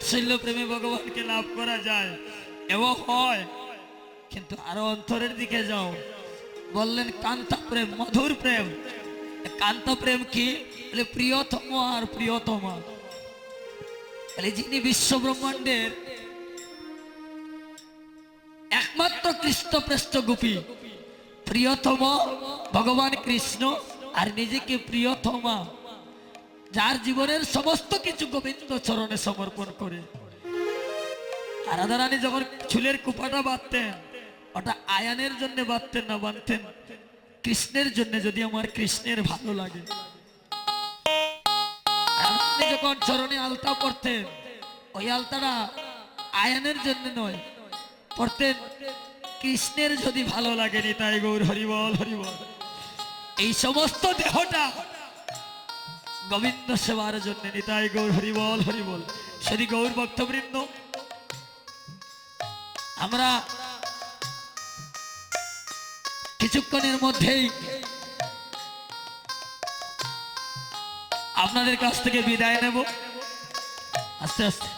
বাৎসল্য প্রেমে ভগবানকে লাভ করা যায়। এবং হয়। কিন্তু আরও অন্তরের দিকে যাও। বললেন, কান্তা প্রেম, মধুর প্রেম। কান্ত প্রেম কি? প্রিয়তম আর প্রিয়তমা। যিনি বিশ্ব ব্রহ্মাণ্ডের একমাত্র কৃষ্ণ প্রেষ্ঠ গোপী। প্রিয়তম ভগবান কৃষ্ণ আর নিজেকে প্রিয়তমা। যার জীবনের সমস্ত কিছু গোবিন্দ চরণে সমর্পণ করে। আর রাধারানী যখন চুলের কুপাটা বাঁধতেন, ওটা আয়ানের জন্য বাঁধতেন না, বাঁধতেন কৃষ্ণের জন্য, যদি আমার কৃষ্ণের ভালো লাগে। যখন চরণে আলতা পড়তেন ওই আলতাটা আয়ানের জন্য নয় পড়তেন কৃষ্ণের যদি ভালো লাগেনি, তাই গৌর হরিবল হরিবল এই সমস্ত দেহটা গোবিন্দ সেবার জন্য নিতাই গৌর হরিবল হরিবল সেদি গৌর ভক্তবৃন্দ, আমরা কিছুক্ষণের মধ্যেই আপনাদের কাছ থেকে বিদায় নেব। আস্তে আস্তে।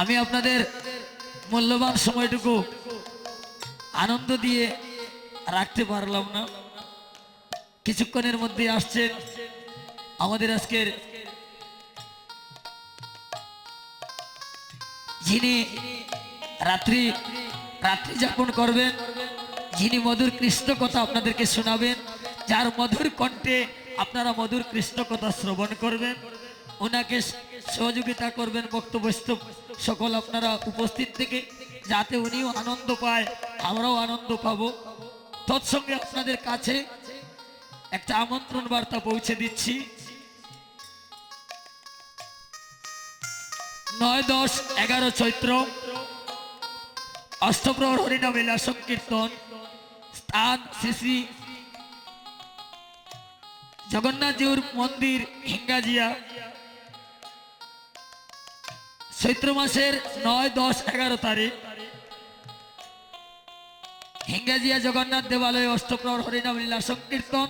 আমি আপনাদের মূল্যবান সময়টুকু আনন্দ দিয়ে রাখতে পারলাম না। কিছুক্ষণের মধ্যে আসছেন আমাদের আজকের যিনি রাত্রি রাত্রি যাপন করবেন, যিনি মধুর কৃষ্ণ কথা আপনাদেরকে শোনাবেন, যার মধুর কণ্ঠে আপনারা মধুর কৃষ্ণ কথা শ্রবণ করবেন, ওনাকে সহযোগিতা করবেন বক্তব্য সকল আপনারা উপস্থিত থেকে, যাতে উনিও আনন্দ পায়, আমরাও আনন্দ পাবো। তৎসঙ্গে আপনাদের কাছে একটা আমন্ত্রণ বার্তা পৌঁছে দিচ্ছি। নয় দশ এগারো চৈত্র, অষ্টপ্রহর হরিনাম লীলা সংকীর্তন, স্থান শ্রী জগন্নাথজিউর মন্দির, হিঙ্গাজিয়া। চৈত্র মাসের নয় দশ এগারো তারিখ, হিঙ্গাজিয়া জগন্নাথ দেবালয়ে অষ্টপ্রহর হরিনাম লীলা সংকীর্তন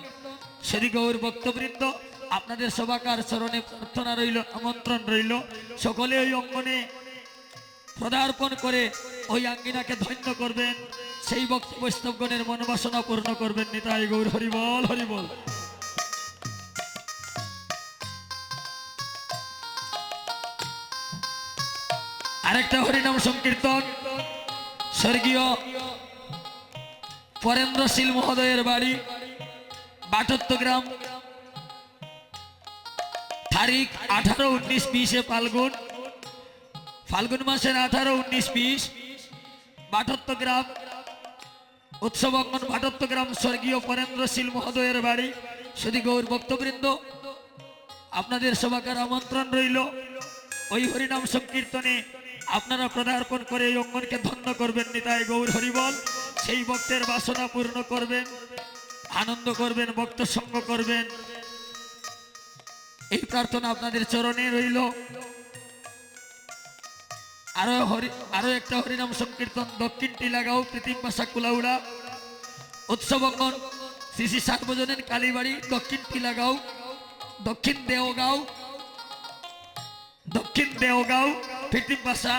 শ্রী গৌর ভক্তবৃন্দ আপনাদের সভাকার চরণে প্রার্থনা রইল, আমন্ত্রণ রইল। সকলে ওই অঙ্গনে পদার্পণ করে ওই আঙ্গিনাকে ধন্য করবেন। সেই ভক্ত বৈষ্ণবগণের মনোবাসনা পূর্ণ করবেন। নিতাই গৌর হরিবল হরিবল আরেকটা হরিনাম সংকীর্তন। স্বর্গীয় পরেন্দ্রশীল মহোদয়ের বাড়ি। বাটত্ত গ্রাম। তারিখ আঠারো উনিশ বিশে ফাল্গুন। ফাল্গুন মাসের আঠারো উনিশ বিশ। বাটত্ত গ্রাম। উৎসব অঙ্গন বাটত্ত গ্রাম স্বর্গীয় পরেন্দ্রশীল মহোদয়ের বাড়ি। শুধু গৌর ভক্তবৃন্দ, আপনাদের সবাকার আমন্ত্রণ রইল। ওই হরিনাম সংকীর্তনে আপনারা পদার্পণ করে এই অঙ্গনকে ধন্য করবেন নিতাই গৌর হরিবল। সেই ভক্তের বাসনা পূর্ণ করবেন। আনন্দ করবেন, ভক্ত সঙ্গ করবেন। এই প্রার্থনা আপনাদের চরণে রইল। আরও হরি, আরও একটা হরিনাম সংকীর্তন দক্ষিণ টিলাগাঁও কৃত্রিম ভাষা কুলাউড়া। উৎসব অঙ্গন শ্রী শ্রী সার্বজনীন কালীবাড়ি দক্ষিণ টিলাগাঁও দক্ষিণ দেওগাঁও। দক্ষিণ দেওগাঁও, কৃত্রিম ভাষা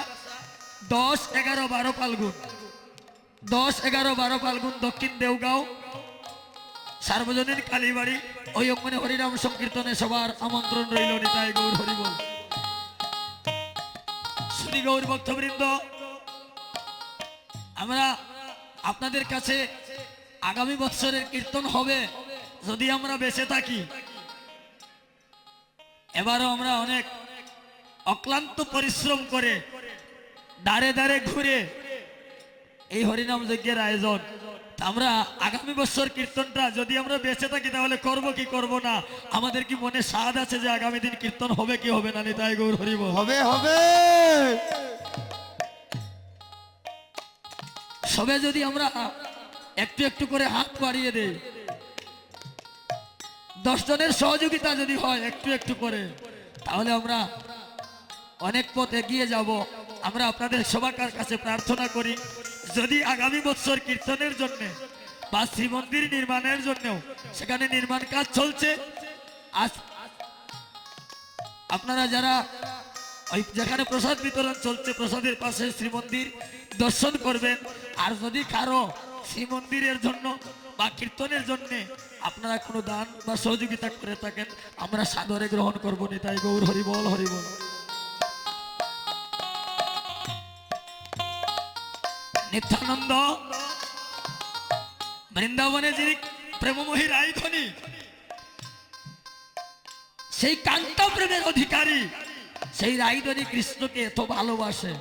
দশ এগারো বারো ফাল্গুন। দশ এগারো বারো ফাল্গুন, দক্ষিণ দেওগাঁও। সার্বজনীন কালীবাড়ি ওই অঙ্গনে হরিনাম সংকীর্তনে সবার আমন্ত্রণ রইল, নিতাই গৌর হরিবল শ্রী গৌর ভক্তবৃন্দ, আমরা আপনাদের কাছে আগামী বৎসরের কীর্তন হবে যদি আমরা বেঁচে থাকি। এবারও আমরা অনেক অক্লান্ত পরিশ্রম করে দাঁড়ে দাঁড়ে ঘুরে এই হরিনাম যজ্ঞের আয়োজন আমরা আগামী বছর কীর্তনটা যদি আমরা বেঁচে থাকি তাহলে করব কি করব না? আমাদের কি মনে স্বাদ আছে যে আগামী দিন কীর্তন হবে কি হবে না? নিতাই গৌর হরিব হবে হবে। সবে যদি আমরা একটু একটু করে হাত বাড়িয়ে দেই দশ জনের সহযোগিতা যদি হয় একটু একটু করে তাহলে আমরা অনেক পথ এগিয়ে যাব। আমরা আপনাদের সবার কাছে প্রার্থনা করি। যদি আগামী বছর কীর্তনের জন্য বা শ্রীমন্দির নির্মাণের জন্য সেখানে নির্মাণ কাজ চলছে আপনারা যারা ওই যেখানে প্রসাদ বিতরণ চলছে, প্রসাদের পাশে শ্রীমন্দির দর্শন করবেন। আর যদি কারও শ্রীমন্দিরের জন্য বা কীর্তনের জন্য আপনারা কোনো দান বা সহযোগিতা করে থাকেন, আমরা সাদরে গ্রহণ করব নিতাই গৌর হরিবল হরিবল নিত্যানন্দ বৃন্দাবনে যিনি প্রেমমোহী রায়ধনী সেই কান্তা প্রেমের অধিকারী, সেই রায়ধনী কৃষ্ণকে এত ভালোবাসে।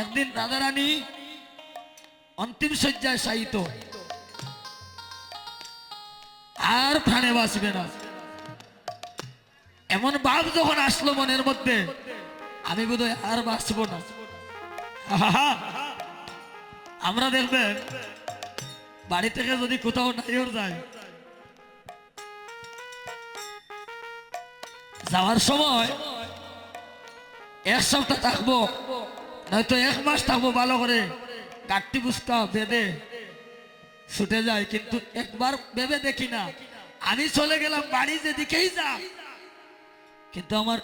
একদিন রাধারানী অন্তিম শয্যায় শায়িত। আর প্রাণে বাঁচবে না। এমন ভাব যখন আসলো মনের মধ্যে, আমি বোধহয় আর বাঁচবো না! আমরা দেখবেন, বাড়ি থেকে যদি কোথাও নাইর যায়, যাওয়ার সময় এক সপ্তাহ থাকব, নয়তো এক মাস থাকব ভালো করে। কাটটি বুঝকা বেঁধে ছুটে যায় কিন্তু একবার ভেবে দেখি না। আমি চলে গেলাম বাড়ি যেদিকেই যা কিন্তু আমার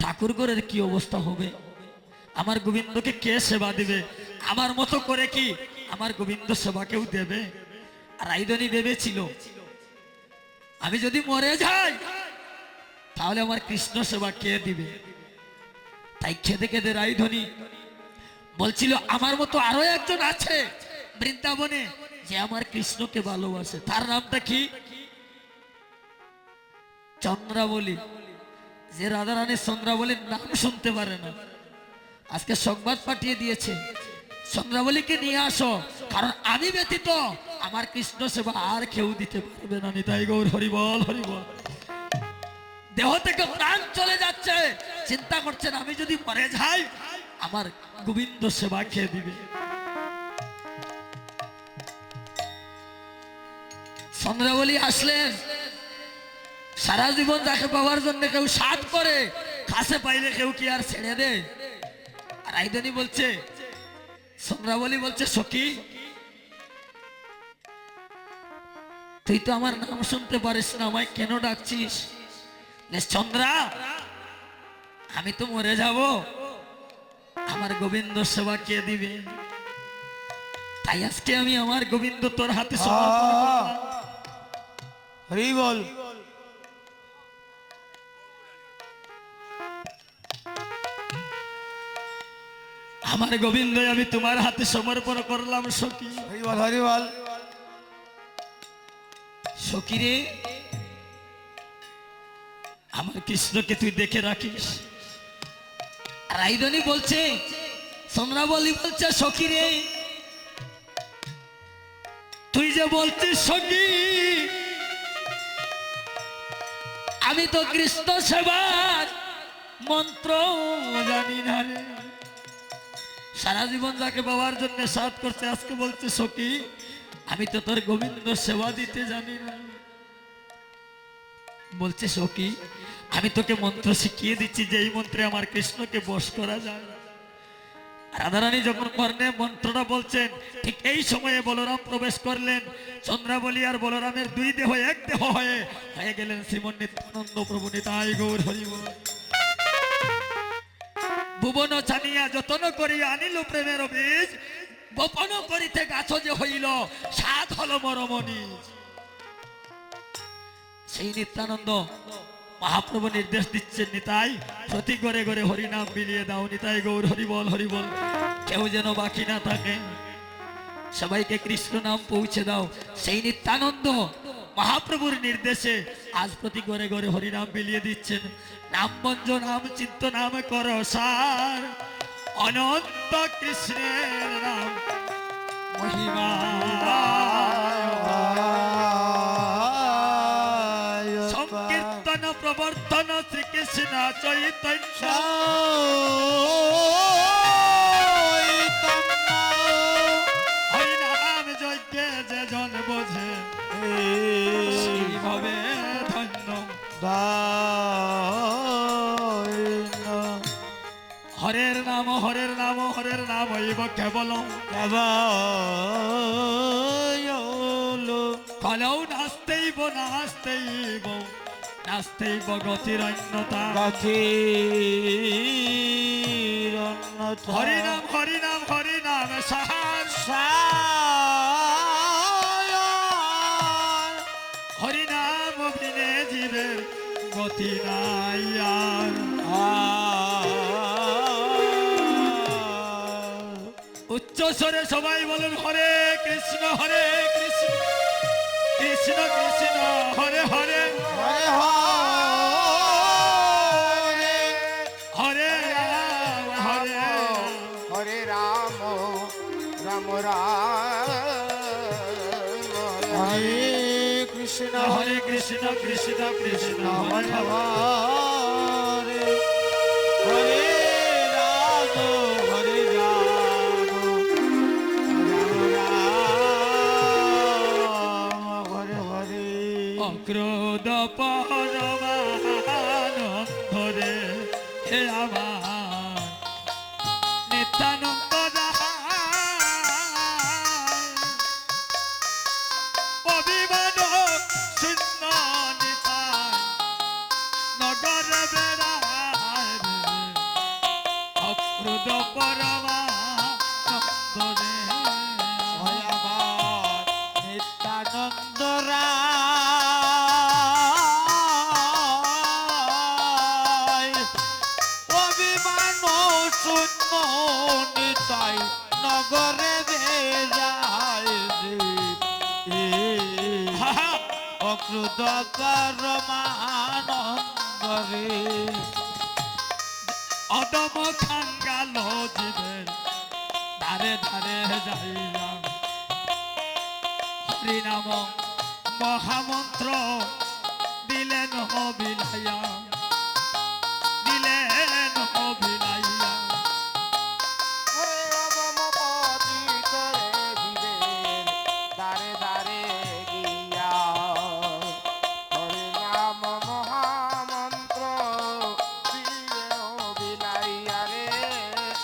ঠাকুর ঘরের কি অবস্থা হবে? আমার গোবিন্দকে কে সেবা দিবে? আমার মতো করে কি আমার গোবিন্দ সেবা কেউ দেবে? আর রাইদনি ভেবেছিল, আমি যদি মরে যাই, তাহলে আমার কৃষ্ণ সেবা কে দিবে? তাই খেতে খেতে রাইধনী বলছিল, আমার মতো আরও একজন আছে বৃন্দাবনে যে আমার কৃষ্ণকে ভালোবাসে। তার নামটা কি? চন্দ্রাবলী। যে রাধারানীর চন্দ্রাবলীর নাম শুনতে পারে না। আজকে সংবাদ পাঠিয়ে দিয়েছে। চন্দ্রাবলীকে নিয়ে আসো, কারণ আমি ব্যতীত আমার কৃষ্ণ সেবা আর কেউ দিতে পারবে না, নিতাই গৌর হরিবল হরিবল দেহ থেকে প্রাণ চলে যাচ্ছে, চিন্তা করছেন আমি যদি মরে যাই, আমার গোবিন্দ সেবা খেয়ে দিবে? চন্দ্রাবলী আসলেন সারা জীবন যাকে পাওয়ার জন্য কেউ সাত করে, কাছে পাইলে কেউ কি আর ছেড়ে দে আর আইদানি বলছে চন্দ্রাবলী বলছে সখী তুই তো আমার নাম শুনতে পারিস না আমায় কেন ডাকছিস? চন্দ্রা আমি তো মরে যাব। আমার গোবিন্দ সেবা কে দিবে? তাই আজকে আমি আমার গোবিন্দ তোর হাতে হরি বল। আমার গোবিন্দ আমি তোমার হাতে সমর্পণ করলাম সখী। হরি বল হরি সখী রে আমার কৃষ্ণকে তুই দেখে রাখিস। রাইদনি বলছে সোমরাবলি বলছে সখী রে তুই যে বলছিস সখী আমি তো কৃষ্ণ সেবার মন্ত্র জানি না রে। সারা জীবন যাকে বাবার জন্য সাথ করছে, আজকে বলছে, সখী, আমি তো তোর গোবিন্দ সেবা দিতে জানি না। বলছে, সখী, আমি তোকে মন্ত্র শিখিয়ে দিচ্ছি যে এই মন্ত্রে আমার কৃষ্ণকে বশ করা যায়। রাধারানী যখন কর্ণে মন্ত্রটা বলছেন, ঠিক এই সময়ে বলরাম প্রবেশ করলেন। চন্দ্রাবলী আর বলরামের দুই দেহ, এক দেহ হয়ে হয়ে গেলেন শ্রীমন নিত্যানন্দ প্রভু নিতাই গৌর হরিব ভুবন ছানিয়া যতন করিয়া আনিল প্রেমের বীজ গোপন করিতে গাছ যে হইল সাত হল মরমণি সেই নিত্যানন্দ মহাপ্রভু নির্দেশ দিচ্ছেন নিতাই, প্রতি ঘরে ঘরে হরিনাম বিলিয়ে দাও নিতাই গৌর, হরিবল হরিবল। কেউ যেন বাকি না থাকে, সবাইকে কৃষ্ণ নাম পৌঁছে দাও। সেই নিত্যানন্দ মহাপ্রভুর নির্দেশে আজ প্রতি ঘরে ঘরে হরিনাম বিলিয়ে দিচ্ছেন। নাম বঞ্জ নাম চিত্ত, নাম কর সার। অনন্ত কৃষ্ণের নাম মহিমা। সংকীর্তন, প্রবর্তন, শ্রীকৃষ্ণ, চৈতন্য। হরের নাম হরের নাম হরের নাম হইব কেবল কলেও নাচতেইব নাচতেইব নাস্তেই বগতির অন্যতা অন্যথা হরিনাম হরিনাম হরিনাম সাহার। সায়ন জীবের গতি নাই উচ্চ স্বরে সবাই বলুন, হরে কৃষ্ণ হরে কৃষ্ণ। কৃষ্ণ কৃষ্ণ, হরে হরে। হরে হরে। হরে কৃষ্ণ কৃষ্ণ কৃষ্ণ, হরে হরে। হরে হরে হরে রাম হরে রাম। হরে হরে। অক্রোধ পরমান ধরে হে আমার অক্রুত করমানন্দরে অদম খাঙ্গাল জীবের ধারে ধারে যাইয়া হরিনাম মহামন্ত্র দিলেন বিলাইয়া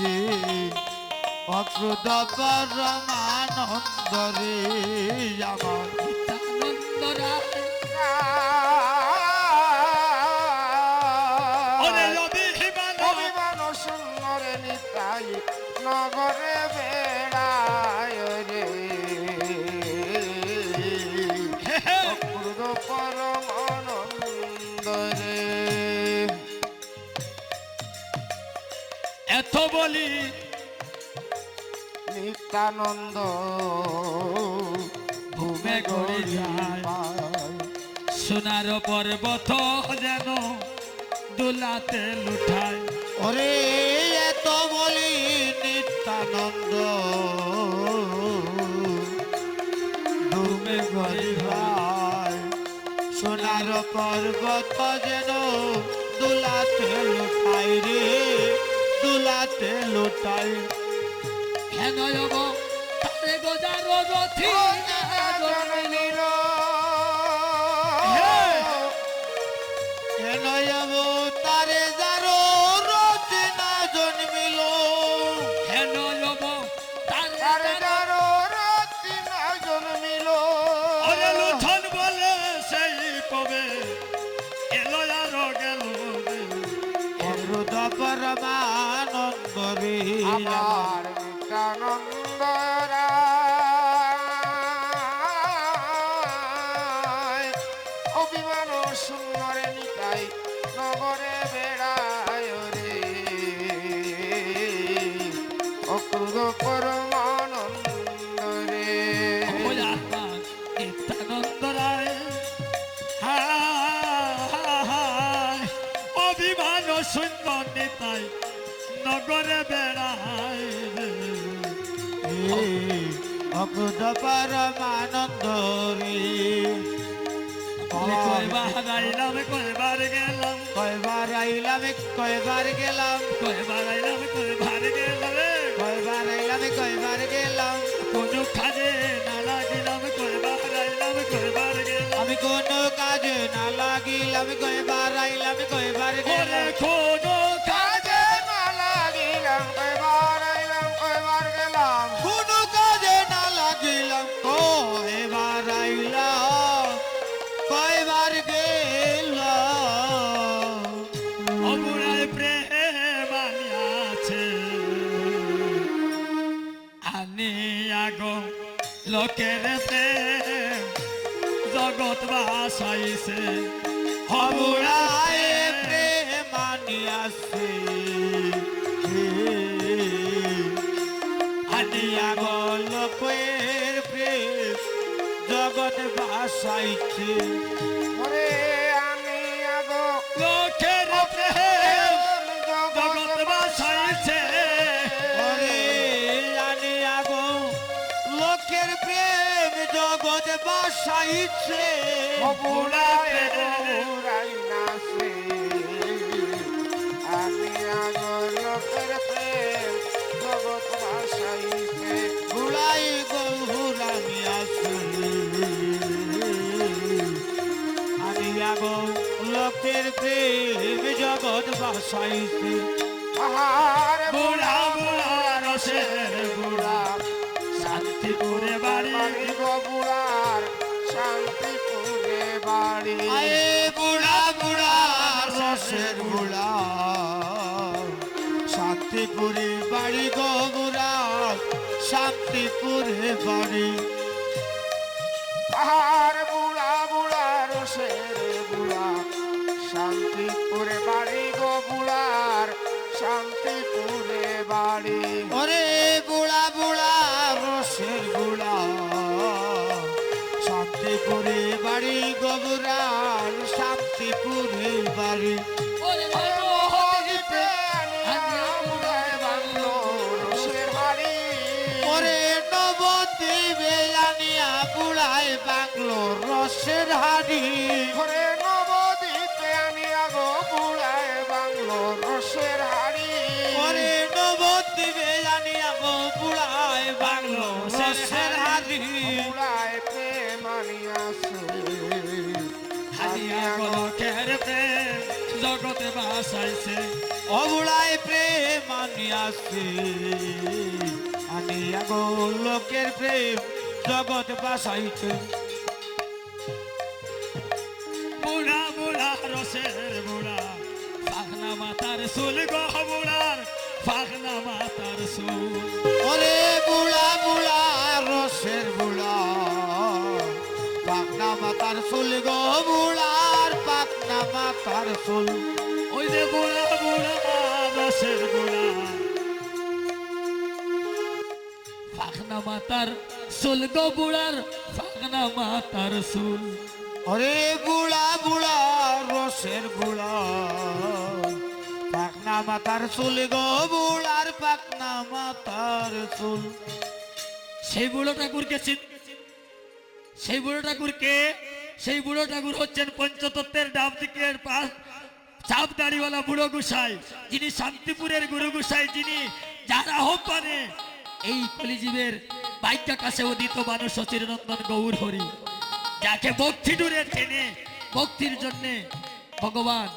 রে অক্রুত পরমানন্দ আমার। বলি। নিত্যানন্দ ঘুমে গড়ি যায়। সোনার পর্বত যেন দোলাতে লুঠায়। ওরে এত বলি নিত্যানন্দ গরি ভাই সোনার পর্বত যেন দুলাতে লুটাই রে। দুলাতে লুটাই। হেন তারে গজার রথি হেন তারে যারো রতি না জন্মিল। হেন তারে তারে গজার না জন্মিল। ওরে লুঠন বলে সেই পবে এলো আর গেল অমৃত পরমানন্দ রে আমার নিত্যানন্দ অকুত পরমানন্দ কয়বার আইলাম কয়বার গেলাম। কয়বার আইলাম কয়বার গেলাম। কয়বার আইলাম কয়বার গেলাম। কয়বার আইলাম কয়বার গেলাম। কোনো কাজে না লাগিলাম কয়বার আইলাম কয়বার গেলাম। আমি কোনো কাজে না লাগিলাম কয়বার আইলাম কয়বার গেলাম। কোনো কাজে আনি আগো লোকের জগৎ বাসাইছে হবুড়ায় প্রেম আনিয়াছে আনিয়া গলকের প্রেম জগৎ বাসাইছে। জগৎ বাসাইছে ববুড়ায় নাচে আমি আগো লোকের প্রেম জগৎ ভাসাইছে বুড়াই গৌরামি আছে আনিয়া গো লোকের প্রেম জগৎ বাসাইছে আহার বাড়ি পাহাড় বুড়া বুড়া, রসের বুড়া। শান্তিপুরে বাড়ি গো বুড়ার, শান্তিপুরে বাড়ি। ওরে বুড়া বুড়া, রসের বুড়া। শান্তিপুরে বাড়ি গো শান্তিপুরে বাড়ি। হাড়ি ঘরে নবদ্বীপে আনিয়া গো বুড়ায় বাংলো রসের হাড়ি। ওরে নবতী বেলানিয়া গো বুড়ায় বাংলো রসের হাড়ি। বুড়ায় প্রেম আনিয়াছে হানিয়া গলকের প্রেম জগতে বাসাইছে। অবুড়ায় প্রেম আনিয়াছে আনিয়া গো লোকের প্রেম জগৎ বাসাইছে। চুল গো বুড়ার ফাগনা মাতার চুল ওরে বুড়া বুড়া রসের বুড়া পাকনা মাতার চুল গো বুড়ার পাকনা মাতার চুল ওই যে বুড়া বুড়া রসের বুড়া। ফাগনা মাতার চুল গো বুড়ার ফাগনা মাতার চুল ওরে বুড়া বুড়া রসের বুড়া মাতার চুল গো পাকনা মাতার চুল। সেই বুড়ো ঠাকুরকে সেই বুড়ো ঠাকুরকে সেই বুড়ো ঠাকুর হচ্ছেন পঞ্চতত্ত্বের ডাব পাশ চাপ দাড়িওয়ালা বুড়ো গুসাই, যিনি শান্তিপুরের গুরু গুসাই, যিনি যার আহ্বানে এই কলিজীবের বাইকা কাছে উদিত মানুষ সচিরনন্দন গৌর হরি। যাকে ভক্তি দূরে টেনে, ভক্তির জন্যে ভগবান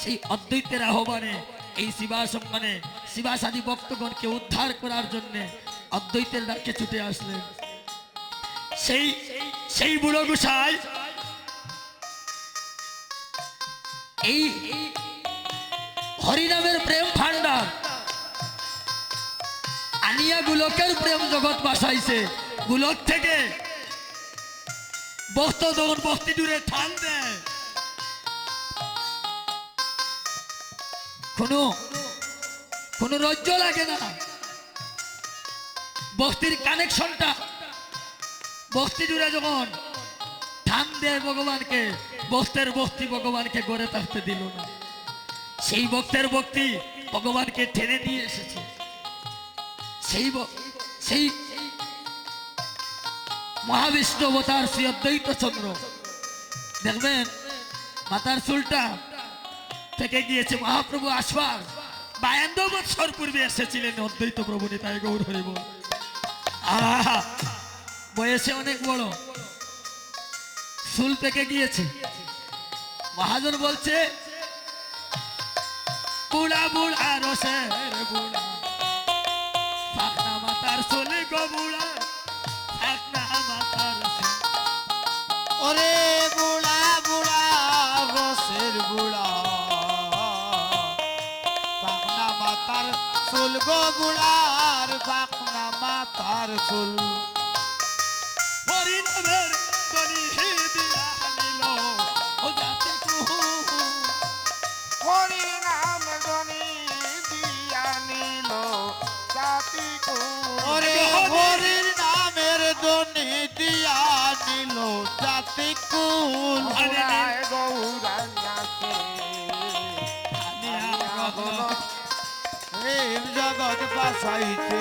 সেই অদ্বৈতের আহ্বানে এই শিবা সম্মানে শিবাসাদি ভক্তগণকে উদ্ধার করার জন্যে অদ্বৈতের ডাকে ছুটে আসলেন। সেই সেই বুড়ো গুসাই এই হরিনামের প্রেম ভান্ডার আনিয়া গুলকের প্রেম জগৎ বাসাইছে। গুলক থেকে বস্ত যখন বস্তি দূরে ঠান দেয়। কোনো কোনো রজ্জ লাগে না। বস্তির কানেকশনটা, বস্তি জুড়ে যখন ধান দেয় ভগবানকে, বস্তের বস্তি ভগবানকে গড়ে থাকতে দিল না, সেই ভক্তের ভক্তি ভগবানকে টেনে দিয়ে এসেছে। সেই সেই মহাবিষ্ণু অবতার শ্রী অদ্বৈত চন্দ্র, দেখবেন মাতার চুলটা থেকে গিয়েছে মহাপ্রভু আসবার। বায়ান্ন বৎসর পূর্বে এসেছিলেন অদ্বৈত প্রভু নিতাই গৌর হরিব বয়সে অনেক বড়। চুল পেকে গিয়েছে। মহাজন বলছে, বুড়া বুড়া, রসের বুড়া। মাতার চলে গো বুড়া। ওরে বুড়া বুড়া, রসের বুড়া। চুল গো বুড়ার পাখনা মাতার চুল হরিনামের গনি দিয়া হালিল ও জাতি কুহু। হরি নাম দিয়া নিল জাতি ওরে হরির বাসাইতে।